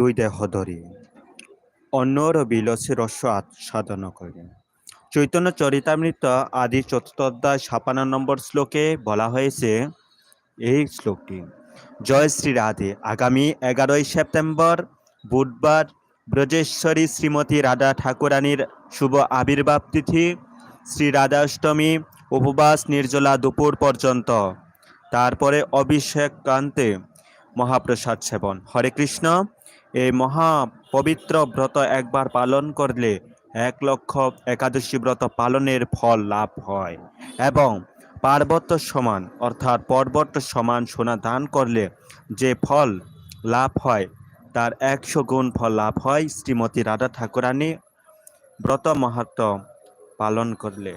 দুই দেহ ধরি। অন্যর বিলসে রস্য সাধন করে। চৈতন্য চরিতামৃত আদি চতুর্থ ছাপান্ন নম্বর শ্লোকে বলা হয়েছে, এই শ্লোকটি, জয় শ্রী রাধে। আগামী এগারোই সেপ্টেম্বর বুধবার ব্রজেশ্বরী শ্রীমতী রাধা ঠাকুরানীর শুভ আবির্ভাব তিথি, শ্রী রাধাষ্টমী উপবাস নির্জলা দুপুর পর্যন্ত। তারপরে অভিষেক কান্তে মহাপ্রসাদ সেবন। হরে কৃষ্ণ। এই মহা পবিত্র ব্রত একবার পালন করলে এক লক্ষ একাদশী ব্রত পালনের ফল লাভ হয় এবং পার্বত্য সমান, অর্থাৎ পর্বত সমান সোনা দান করলে যে ফল লাভ হয়, তার একশো গুণ ফল লাভ হয় শ্রীমতী রাধা ঠাকুরানী ব্রত মাহাত্ম পালন করলে।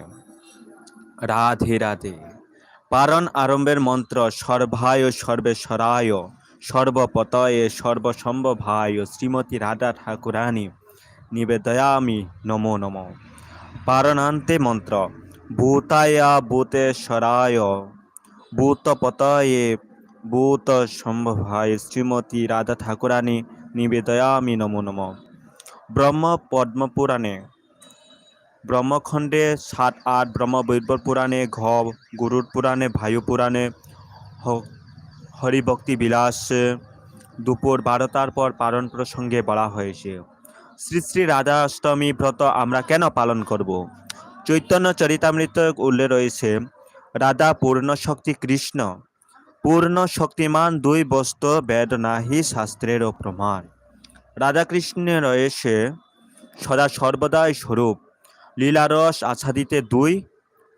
রাধে রাধে। পারণ আরম্ভের মন্ত্র সর্বায় সর্বেশ্বরায়। সর্বপতয়ে সর্বসম্ভভায় শ্রীমতী রাধা ঠাকুরানী, নিবেদয়ামি নমো নমো। পারণান্তে মন্ত্র, ভূতায়া ভূতেশ্বরায়। ভূতপতয়ে ভূত সম্ভবায় শ্রীমতী রাধা ঠাকুরানী, নিবেদয়ামি নমো নমো। ব্রহ্ম পদ্মপুরাণে, ব্রহ্মখণ্ডে সাত আট ব্রহ্মবৈবর পুরাণে ঘ গরুর পুরাণে ভায়ু পুরাণে হরিভক্তি বিলাস, দুপুর বারোটার পর পালন প্রসঙ্গে বলা হয়েছে, শ্রী শ্রী রাধা অষ্টমী ব্রত আমরা কেন পালন করব? চৈতন্য চরিতামৃত উল্লেখ রয়েছে, রাধা পূর্ণ শক্তি কৃষ্ণ, পূর্ণ শক্তিমান দুই বস্তু বেদ নাহি শাস্ত্রেরও প্রমাণ। রাধা কৃষ্ণের রয়েছে, সদা সর্বদাই স্বরূপ, লীলারস আচ্ছাদিতে দুই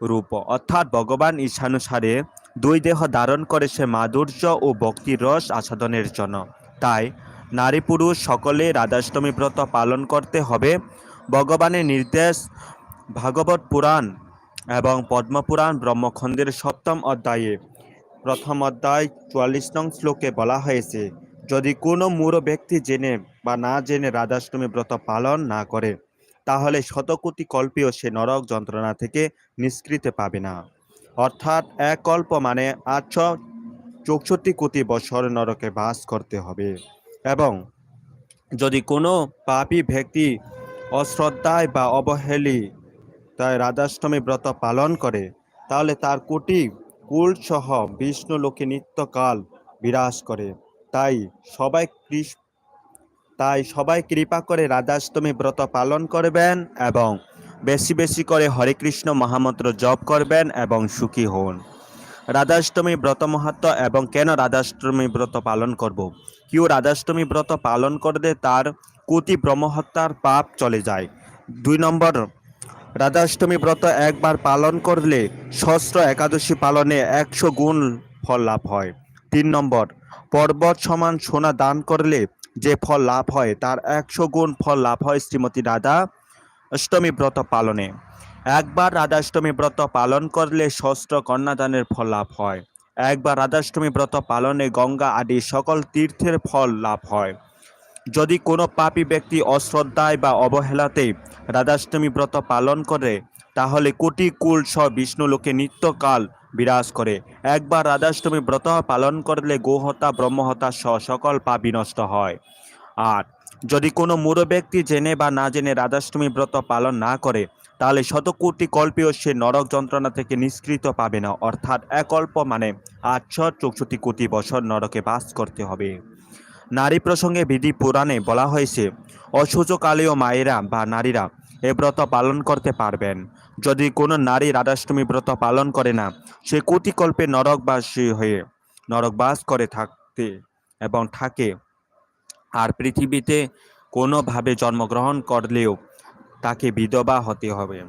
রূপ, অর্থাৎ ভগবান ইচ্ছানুসারে দুই দেহ ধারণ করে সে মাধুর্য ও ভক্তির রস আস্বাদনের জন্য। তাই নারী পুরুষ সকলে রাধাষ্টমী ব্রত পালন করতে হবে। ভগবানের নির্দেশ ভাগবত পুরাণ এবং পদ্মপুরাণ ব্রহ্মখণ্ডের সপ্তম অধ্যায়ে, প্রথম অধ্যায় চুয়াল্লিশ নং শ্লোকে বলা হয়েছে, যদি কোনো মূঢ় ব্যক্তি জেনে বা না জেনে রাধাষ্টমী ব্রত পালন না করে, তাহলে শতকোটি কল্পেও সে নরক যন্ত্রণা থেকে নিষ্কৃতি পাবে না। অর্থাৎ এক কল্প মানে আটশো চৌষট্টি কোটি বছর নরকে বাস করতে হবে। এবং যদি কোনো পাপী ব্যক্তি অশ্রদ্ধায় বা অবহেলি তাই রাধাষ্টমী ব্রত পালন করে, তাহলে তার কোটি কুল সহ বিষ্ণু লোকে নিত্যকাল বিরাজ করে। তাই সবাই তাই সবাই কৃপা করে রাধাষ্টমী ব্রত পালন করবেন এবং বেশি বেশি করে হরে কৃষ্ণ মহামন্ত্র জপ করবেন এবং সুখী হন। রাধাষ্টমী ব্রত মাহাত্ম এবং কেন রাধাষ্টমী ব্রত পালন করব? কেউ রাধাষ্টমী ব্রত পালন করলে তার কোটি ব্রহ্মহত্যার পাপ চলে যায়। দুই নম্বর, রাধাষ্টমী ব্রত একবার পালন করলে সহস্র একাদশী পালনে একশো গুণ ফল লাভ হয়। তিন নম্বর, পর্বত সমান সোনা দান করলে যে ফল লাভ হয় তার একশো গুণ ফল লাভ হয় শ্রীমতী রাধা। অষ্টমী ব্রত পালনে। একবার রাধাষ্টমী ব্রত পালন করলে সহস্র কন্যাদানের ফল লাভ হয়। একবার রাধাষ্টমী ব্রত পালনে গঙ্গা আদি সকল তীর্থের ফল লাভ হয়। যদি কোনো পাপী ব্যক্তি অশ্রদ্ধায় বা অবহেলাতে রাধাষ্টমী ব্রত পালন করে, তাহলে কোটি কুল সহ বিষ্ণু লোকে নিত্যকাল বিরাজ করে। একবার রাধাষ্টমী ব্রত পালন করলে গোহতা, ব্রহ্মহতা সহ সকল পাপ বিনষ্ট হয়। আর যদি কোনো মূঢ় ব্যক্তি জেনে বা না জেনে রাধাষ্টমী ব্রত পালন না করে, তাহলে শত কোটি কল্পেও সে নরক যন্ত্রণা থেকে নিষ্কৃত পাবে না। অর্থাৎ এক অল্প মানে আটশো চৌষট্টি কোটি বছর নরকে বাস করতে হবে। নারী প্রসঙ্গে বিধি পুরাণে বলা হয়েছে অসুযোগকালীয় মায়েরা বা নারীরা এ ব্রত পালন করতে পারবেন। যদি কোনো নারী রাধাষ্টমী ব্রত পালন করে না, সে কোটি কল্পে নরকবাসী হয়ে নরকবাস করে থাকতে এবং থাকে। আর পৃথিবীতে কোনোভাবে জন্মগ্রহণ করলেও তাকে বিধবা হতে হবে।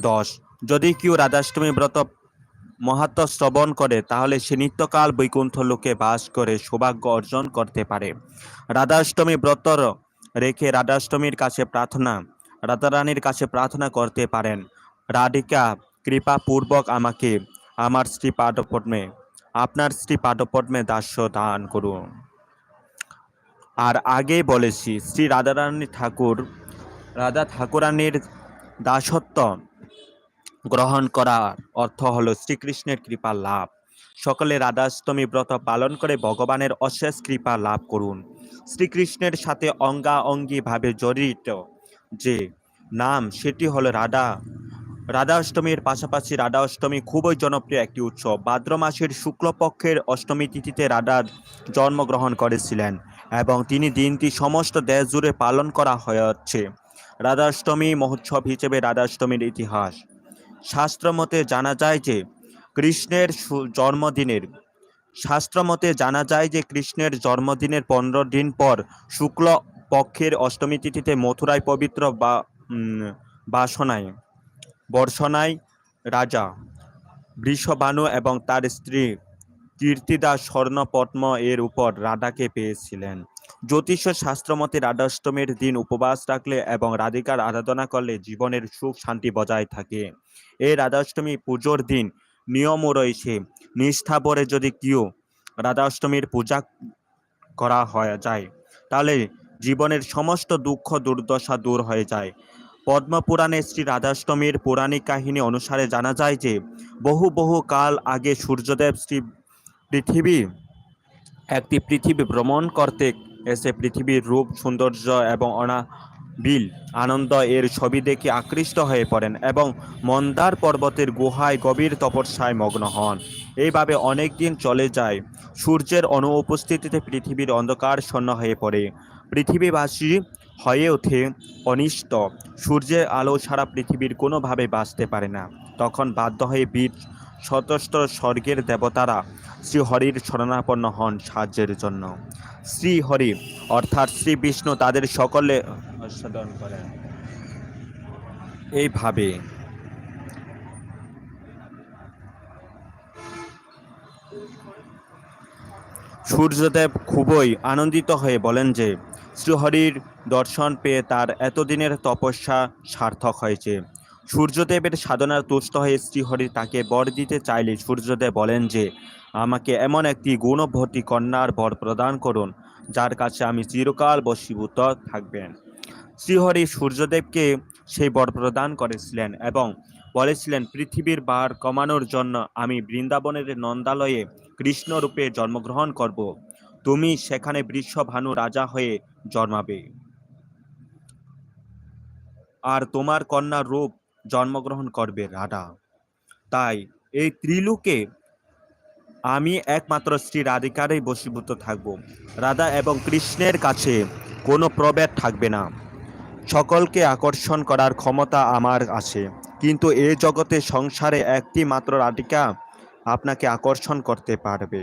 দশ, যদি কেউ রাধাষ্টমী ব্রত মহাত্ম শ্রবণ করে, তাহলে সে নিত্যকাল বৈকুণ্ঠ লোকে বাস করে সৌভাগ্য অর্জন করতে পারে। রাধাষ্টমী ব্রত রেখে রাধাষ্টমীর কাছে প্রার্থনা, রাধারানীর কাছে প্রার্থনা করতে পারেন, রাধিকা কৃপাপূর্বক আমাকে, আমার শ্রী পাদপদ্মে, আপনার শ্রী পাদপদ্মে দাস্য দান করুন। আর আগেই বলেছি, শ্রী রাধারানী ঠাকুর, রাধা ঠাকুরানীর দাসত্ব গ্রহণ করার অর্থ হলো শ্রীকৃষ্ণের কৃপা লাভ। সকলে রাধাষ্টমী ব্রত পালন করে ভগবানের অশেষ কৃপা লাভ করুন। শ্রীকৃষ্ণের সাথে অঙ্গাঅঙ্গিভাবে জড়িত যে নাম, সেটি হলো রাধা। রাধা অষ্টমীর পাশাপাশি রাধা অষ্টমী খুবই জনপ্রিয় একটি উৎসব। ভাদ্র মাসের শুক্লপক্ষের অষ্টমী তিথিতে রাধা জন্মগ্রহণ করেছিলেন। এবং তিনি দিনটি সমস্ত দেশ জুড়ে পালন করা হচ্ছে রাধাষ্টমী মহোৎসব হিসেবে রাধাষ্টমীর ইতিহাস। শাস্ত্রমতে জানা যায় যে, কৃষ্ণের জন্মদিনের শাস্ত্রমতে জানা যায় যে, কৃষ্ণের জন্মদিনের পনেরো দিন পর শুক্ল পক্ষের অষ্টমী তিথিতে মথুরায় পবিত্র বা বাসনায় বর্ষনায় রাজা বৃষভানু এবং তার স্ত্রী কীর্তিদা স্বর্ণপদ্ম এর উপর রাধাকে পেয়েছিলেন। জ্যোতিষ শাস্ত্রমতে রাধাষ্টমীর দিন উপবাস রাখলে এবং রাধিকার আরাধনা করলে জীবনের সুখ শান্তি বজায় থাকে। এই রাধাষ্টমী পুজোর দিন নিয়মও রয়েছে। নিষ্ঠা ভরে যদি কেউ রাধাষ্টমীর পূজা করা হয় যায়, তাহলে জীবনের সমস্ত দুঃখ দুর্দশা দূর হয়ে যায়। পদ্মপুরাণে শ্রী রাধাষ্টমীর পৌরাণিক কাহিনী অনুসারে জানা যায় যে, বহু বহু কাল আগে সূর্যদেব শ্রী পৃথিবী, একটি পৃথিবী ভ্রমণ করতে এসে পৃথিবীর রূপ, সৌন্দর্য এবং অনাবিল, আনন্দ এর ছবি দেখে আকৃষ্ট হয়ে পড়েন এবং মন্দার পর্বতের গুহায় গভীর তপস্যায় মগ্ন হন। এইভাবে অনেক দিন চলে যায়। সূর্যের অনুপস্থিতিতে পৃথিবীর অন্ধকার শূন্য হয়ে পড়ে। পৃথিবীবাসী হয়ে ওঠে অনিষ্ট। সূর্যের আলো ছাড়া পৃথিবীর কোনোভাবে বাঁচতে পারে না। তখন বাধ্য হয়ে বীর শতস্ত্র স্বর্গের দেবতারা শ্রীহরির শরণাপন্ন হন সাহায্যের জন্য। শ্রীহরি, অর্থাৎ শ্রী বিষ্ণু তাদের সকলে সাধন করেন। এইভাবে সূর্যদেব খুবই আনন্দিত হয়ে বলেন যে, শ্রীহরির দর্শন পেয়ে তার এতদিনের তপস্যা সার্থক হয়েছে। সূর্যদেবের সাধনার তুষ্ট হয়ে শ্রীহরি তাকে বর দিতে চাইলে সূর্যদেব বলেন যে, আমাকে এমন একটি গুণভর্তি কন্যার বর প্রদান করুন, যার কাছে আমি চিরকাল বশীভূত থাকবেন। শ্রীহরি সূর্যদেবকে সেই বর প্রদান করেছিলেন এবং বলেছিলেন, পৃথিবীর বার কমানোর জন্য আমি বৃন্দাবনের নন্দালয়ে কৃষ্ণ রূপে জন্মগ্রহণ করব। তুমি সেখানে বৃষভানু রাজা হয়ে জন্মাবে। আর তোমার কন্যা রূপ জন্মগ্রহণ করবে রাধা। তাই এই ত্রিলোকে আমি একমাত্র শ্রী রাধিকারই বশীভূত থাকব। রাধা এবং কৃষ্ণের কাছে কোনো প্রভেদ থাকবে না। সকলকে আকর্ষণ করার ক্ষমতা আমার আছে। কিন্তু এই জগতে সংসারে একটি মাত্র রাধিকা আপনাকে আকর্ষণ করতে পারবে।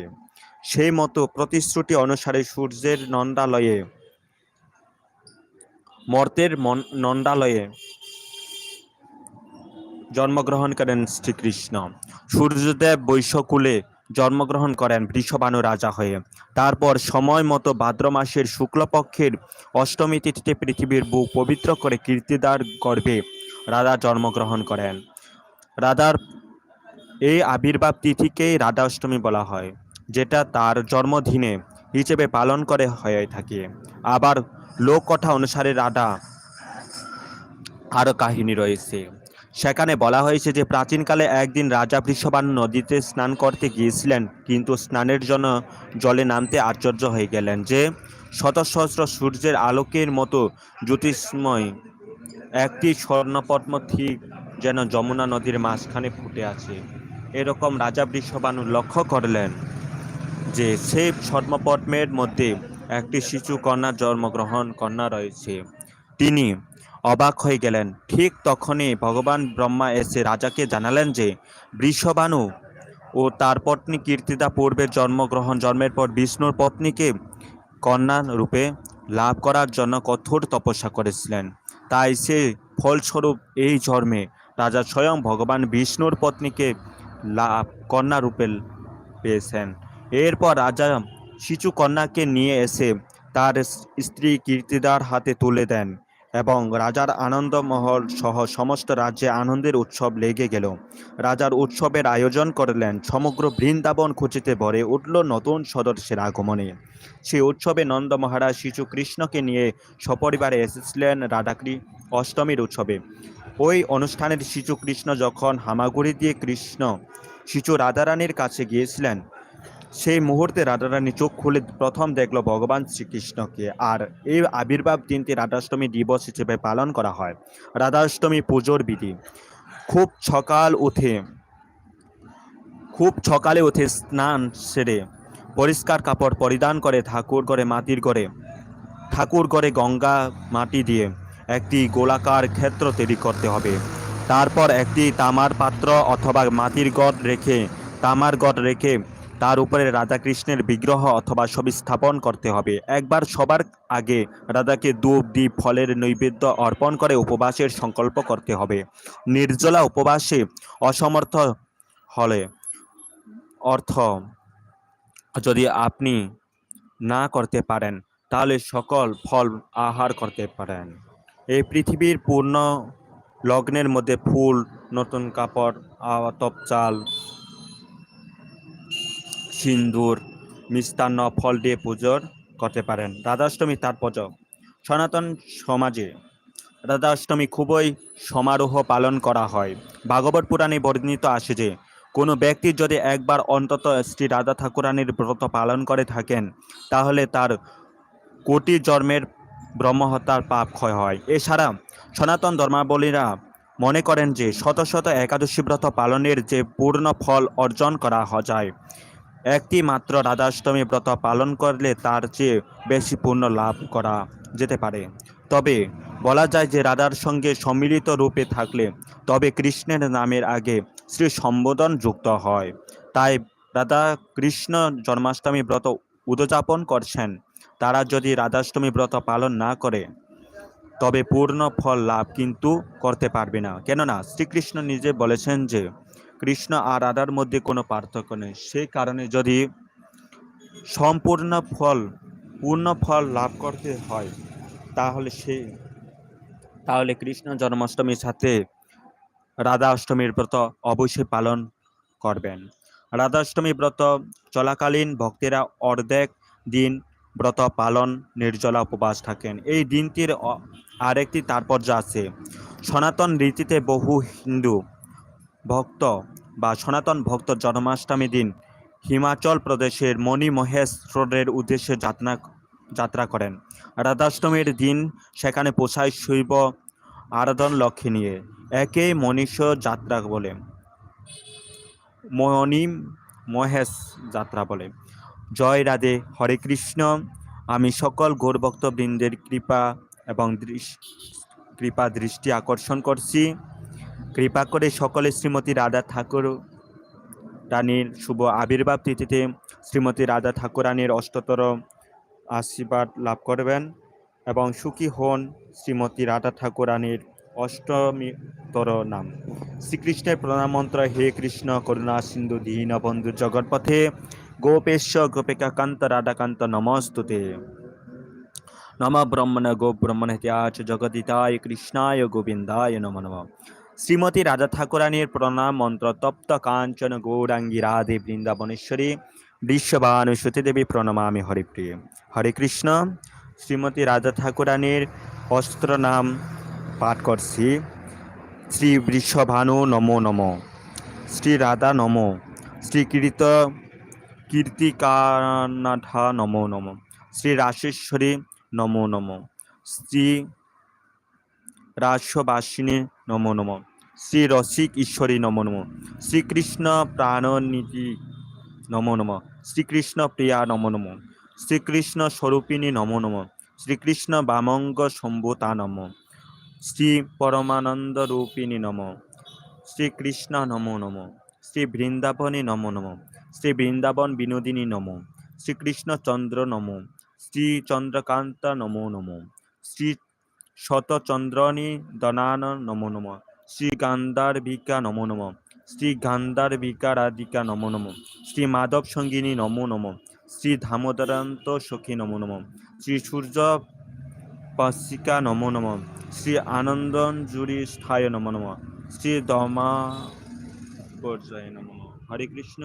সেই মতো প্রতিশ্রুতি অনুসারে সূর্যের নন্দালয়ে, মর্তের নন্দালয়ে জন্মগ্রহণ করেন শ্রীকৃষ্ণ। সূর্যদেব বৈশ্যকুলে জন্মগ্রহণ করেন বৃষভানু রাজা হয়ে। তারপর সময় মতো ভাদ্র মাসের শুক্লপক্ষের অষ্টমী তিথিতে পৃথিবীর বুক পবিত্র করে কীর্তিদার গর্ভে রাধা জন্মগ্রহণ করেন। রাধার এই আবির্ভাব তিথিকেই রাধা অষ্টমী বলা হয়, যেটা তার জন্মদিনে হিসেবে পালন করে হয়ে থাকে। আবার লোককথা অনুসারে রাধা আরও কাহিনী রয়েছে। সেখানে বলা হয়েছে যে প্রাচীনকালে একদিন রাজা বৃষভানু নদীতে স্নান করতে গিয়েছিলেন, কিন্তু স্নানের জন্য জলে নামতে আশ্চর্য হয়ে গেলেন যে শত সহস্র সূর্যের আলোকের মতো জ্যোতিষ্ময় একটি স্বর্ণপদ্ম ঠিক যেন যমুনা নদীর মাঝখানে ফুটে আছে। এরকম রাজা বৃষভানু লক্ষ্য করলেন যে সেই স্বর্ণপদ্মের মধ্যে একটি শিশু কন্যা জন্মগ্রহণ কন্যা রয়েছে। তিনি অবাক হয়ে গেলেন। ঠিক তখনই ভগবান ব্রহ্মা এসে রাজাকে জানালেন যে বৃষবানু ও তার পত্নী কীর্তিদা পূর্বে জন্মগ্রহণ, জন্মের পর বিষ্ণুর পত্নীকে কন্যা রূপে লাভ করার জন্য কঠোর তপস্যা করেছিলেন। তাই সে ফলস্বরূপ এই জন্মে রাজা স্বয়ং ভগবান বিষ্ণুর পত্নীকে লাভ কন্যা রূপে পেয়েছেন। এরপর রাজা শিশু কন্যাকে নিয়ে এসে তার স্ত্রী কীর্তিদার হাতে তুলে দেন। এবং রাজার আনন্দমহল সহ সমস্ত রাজ্যে আনন্দের উৎসব লেগে গেল। রাজার উৎসবের আয়োজন করলেন সমগ্র বৃন্দাবন খুঁজিতে ভরে উঠল নতুন সদস্যের আগমনে। সেই উৎসবে নন্দ মহারাজ শিশু কৃষ্ণকে নিয়ে সপরিবারে এসেছিলেন রাধাকৃ অষ্টমীর উৎসবে। ওই অনুষ্ঠানের শিশু কৃষ্ণ যখন হামাগুড়ি দিয়ে কৃষ্ণ শিশু রাধারানীর কাছে গিয়েছিলেন সেই মুহূর্তে রাধারানী চোখ খুলে প্রথম দেখল ভগবান শ্রীকৃষ্ণকে। আর এই আবির্ভাব দিনটি রাধাষ্টমী দিবস হিসেবে পালন করা হয়। রাধাষ্টমী পুজোর বিধি। খুব সকাল উঠে, খুব সকালে উঠে স্নান সেরে পরিষ্কার কাপড় পরিধান করে ঠাকুর ঘরে, মাটির ঘরে, ঠাকুর ঘরে গঙ্গা মাটি দিয়ে একটি গোলাকার ক্ষেত্র তৈরি করতে হবে। তারপর একটি তামার পাত্র অথবা মাটির গড় রেখে, তামার গড় রেখে তার উপরে রাধাকৃষ্ণের বিগ্রহ অথবা ছবি স্থাপন করতে হবে। একবার সবার আগে রাধাকে ধূপ দ্বীপ ফলের নৈবেদ্য অর্পণ করে উপবাসের সংকল্প করতে হবে। নির্জলা উপবাসে অসমর্থ হলে অর্থ যদি আপনি না করতে পারেন, তাহলে সকল ফল আহার করতে পারেন। এই পৃথিবীর পূর্ণ লগ্নের মধ্যে ফুল, নতুন কাপড় আতপ চাল সিন্দুর, মিষ্টান্ন ফল দিয়ে পুজোর করতে পারেন। রাধাষ্টমী তাৎপর্য সনাতন সমাজে রাধাষ্টমী খুবই সমারোহ পালন করা হয়। ভাগবত পুরাণে বর্ণিত আসে যে, কোনো ব্যক্তি যদি একবার অন্তত শ্রী রাধা ঠাকুরানীর ব্রত পালন করে থাকেন, তাহলে তার কোটি জন্মের ব্রহ্মহত্যার পাপ ক্ষয় হয়। এছাড়া সনাতন ধর্মাবলীরা মনে করেন যে, শত শত একাদশী ব্রত পালনের যে পূর্ণ ফল অর্জন করা যায়। একটি মাত্র রাধাষ্টমী ব্রত পালন করলে তার চেয়ে বেশি পূর্ণ লাভ করা যেতে পারে। তবে বলা যায় যে রাধার সঙ্গে সম্মিলিত রূপে থাকলে তবে কৃষ্ণের নামের আগে শ্রী সম্বোধন যুক্ত হয়। তাই রাধা কৃষ্ণ জন্মাষ্টমী ব্রত উদযাপন করছেন। তারা যদি রাধাষ্টমী ব্রত পালন না করে, তবে পূর্ণ ফল লাভ কিন্তু করতে পারবে না। কেননা শ্রীকৃষ্ণ নিজে বলেছেন যে কৃষ্ণ আর রাধার মধ্যে কোনো পার্থক্য নেই। সেই কারণে যদি সম্পূর্ণ ফল, পূর্ণ ফল লাভ করতে হয়, তাহলে সে, তাহলে কৃষ্ণ জন্মাষ্টমীর সাথে রাধা অষ্টমীর ব্রত অবশ্যই পালন করবেন। রাধা অষ্টমী ব্রত চলাকালীন ভক্তেরা অর্ধেক দিন ব্রত পালন, নির্জলা উপবাস থাকেন। এই দিনটির আরেকটি তাৎপর্য আছে। সনাতন রীতিতে বহু হিন্দু ভক্ত বা সনাতন ভক্ত জন্মাষ্টমী দিন হিমাচল প্রদেশের মণি মহেশ রোডের উদ্দেশ্যে যাত্রা যাত্রা করেন। রাধাষ্টমীর দিন সেখানে পোষায় শৈব আরাধন লক্ষ্যে নিয়ে। একে মনীষ যাত্রা বলে। মণি মহেশ যাত্রা বলে। জয় রাধে, হরে কৃষ্ণ। আমি সকল গৌরভক্তবৃন্দের কৃপা এবং কৃপা দৃষ্টি আকর্ষণ করছি। কৃপা করে সকলে শ্রীমতী রাধা ঠাকুর রানীর শুভ আবির্ভাব তিথিতে শ্রীমতী রাধা ঠাকুরানীর অষ্টতর আশীর্বাদ লাভ করবেন এবং সুখী হন শ্রীমতী রাধা ঠাকুরানীর অষ্টমীতর নাম। শ্রীকৃষ্ণের প্রণাম মন্ত্র, হে কৃষ্ণ, করুণা, সিন্ধু, দীন, বন্ধু, জগৎপথে, গোপেশ, গোপিকাকান্ত, রাধাকান্ত, নমস্তুতে। নম ব্রহ্মণ গো ব্রহ্মণ হিত্যাচ জগদিতায়, কৃষ্ণায়, গোবিন্দায়, নম নম। শ্রীমতী রাজা ঠাকুরানীর প্রণাম মন্ত্র তপ্ত কাঞ্চন, গৌরাঙ্গী, রাধে, বৃন্দাবনেশ্বরী বিশ্ববানুসতী দেবী প্রণমামি হরিপ্রিয়। হরে কৃষ্ণ। শ্রীমতী রাজা ঠাকুরানীর অস্ত্র নাম পাঠ করছি। শ্রী বৃষভানু নমো নম। শ্রী রাধা নম। শ্রী কীর্ত কীর্তিকানাথা নমো নম। শ্রী রাশেশ্বরী নমো নম। শ্রী রাসবাসিনী নমো নম। শ্রী রসিক ঈশ্বরী নমো নম। শ্রীকৃষ্ণ প্রাণনীতি নমো নম। শ্রীকৃষ্ণ প্রিয়া নমো নম। শ্রীকৃষ্ণ স্বরূপিণী নমো নম। শ্রীকৃষ্ণ বামঙ্গ শম্ভুতা নম। শ্রী পরমানন্দ রূপিণী নম। শ্রীকৃষ্ণ নমো নম। শ্রী বৃন্দাবনী নমো নম। শ্রী বৃন্দাবন বিনোদিনী নম। শ্রীকৃষ্ণ চন্দ্র নম। শ্রী চন্দ্রকান্ত নমো নম। শ্রী শতচন্দ্রনী দনান নমো নম। শ্রী গান্ধার্বিকা নমো নম। শ্রী গান্ধার্বিকা রাধিকা নমো নম। শ্রী মাধব সঙ্গিনী নমো নম। শ্রী ধামোদরান্ত সখী নমো নম। শ্রী সূর্য পাশিকা নমো নম। শ্রী আনন্দঞ্জুরি স্থায় নমো নম। শ্রী দমা পর্যায় নমো নম। হরে কৃষ্ণ।